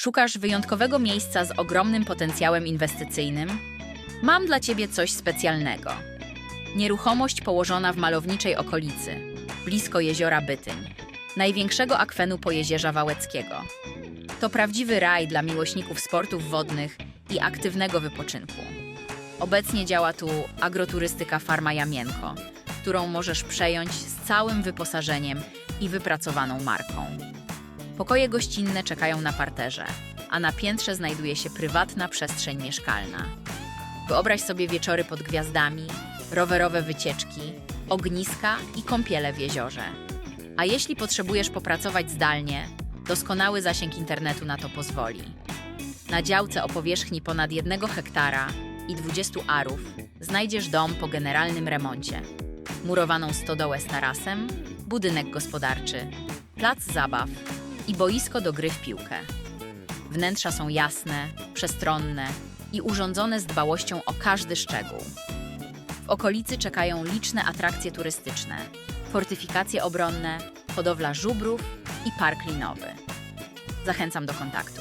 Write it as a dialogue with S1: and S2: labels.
S1: Szukasz wyjątkowego miejsca z ogromnym potencjałem inwestycyjnym? Mam dla Ciebie coś specjalnego. Nieruchomość położona w malowniczej okolicy, blisko jeziora Bytyń, największego akwenu pojezierza Wałeckiego. To prawdziwy raj dla miłośników sportów wodnych i aktywnego wypoczynku. Obecnie działa tu agroturystyka Farma Jamienko, którą możesz przejąć z całym wyposażeniem i wypracowaną marką. Pokoje gościnne czekają na parterze, a na piętrze znajduje się prywatna przestrzeń mieszkalna. Wyobraź sobie wieczory pod gwiazdami, rowerowe wycieczki, ogniska i kąpiele w jeziorze. A jeśli potrzebujesz popracować zdalnie, doskonały zasięg internetu na to pozwoli. Na działce o powierzchni ponad 1 hektara i 20 arów znajdziesz dom po generalnym remoncie. Murowaną stodołę z tarasem, budynek gospodarczy, plac zabaw i boisko do gry w piłkę. Wnętrza są jasne, przestronne i urządzone z dbałością o każdy szczegół. W okolicy czekają liczne atrakcje turystyczne, fortyfikacje obronne, hodowla żubrów i park linowy. Zachęcam do kontaktu.